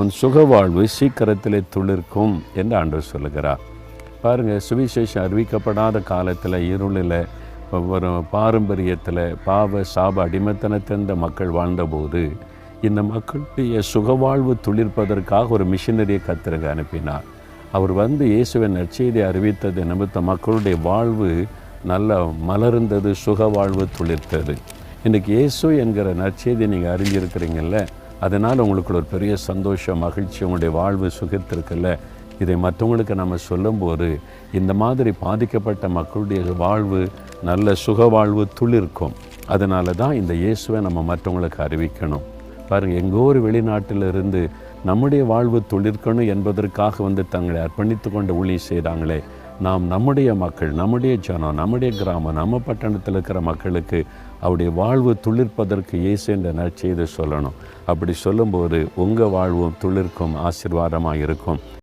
உன் சுக வாழ்வு சீக்கிரத்திலே துளிர்க்கும் என்று ஆண்டவர் சொல்லுகிறார். பாருங்கள் சுவிசேஷம் அறிவிக்கப்படாத காலத்தில் இருளில் ஒரு பாரம்பரியத்தில் பாவ சாப அடிமைத்தனத்திருந்த மக்கள் வாழ்ந்தபோது இந்த மக்களுடைய சுகவாழ்வு துளிர்ப்பதற்காக ஒரு மிஷினரியை கத்திரங்க அனுப்பினார். அவர் வந்து இயேசுவின் நற்செய்தி அறிவித்தது நிமித்த மக்களுடைய வாழ்வு நல்ல மலர்ந்தது சுக வாழ்வு துளிர்த்தது. இன்றைக்கி இயேசு என்கிற நற்செய்தி நீங்கள் அறிஞ்சிருக்கிறீங்கள்ல அதனால் உங்களுக்கு ஒரு பெரிய சந்தோஷம் மகிழ்ச்சி உங்களுடைய வாழ்வு சுகத்திற்குல்ல இதை மற்றவங்களுக்கு நம்ம சொல்லும்போது இந்த மாதிரி பாதிக்கப்பட்ட மக்களுடைய வாழ்வு நல்ல சுக வாழ்வு துளிர்க்கும் அதனால தான் இந்த இயேசுவை நம்ம மற்றவங்களுக்கு அறிவிக்கணும். பாருங்கள் எங்கோ ஒரு வெளிநாட்டில் இருந்து நம்முடைய வாழ்வு துளிர்க்கணும் என்பதற்காக வந்து தங்களை அர்ப்பணித்து கொண்ட ஊழியம் செய்கிறாங்களே நாம் நம்முடைய மக்கள் நம்முடைய ஜனம் நம்முடைய கிராமம் நம்ம பட்டணத்தில் இருக்கிற மக்களுக்கு அவருடைய வாழ்வு துளிர்ப்பதற்கு இயேசு என்ற நற்செய்தி சொல்லணும். அப்படி சொல்லும்போது உங்கள் வாழ்வும் துளிர்க்கும் ஆசீர்வாதமாக இருக்கும்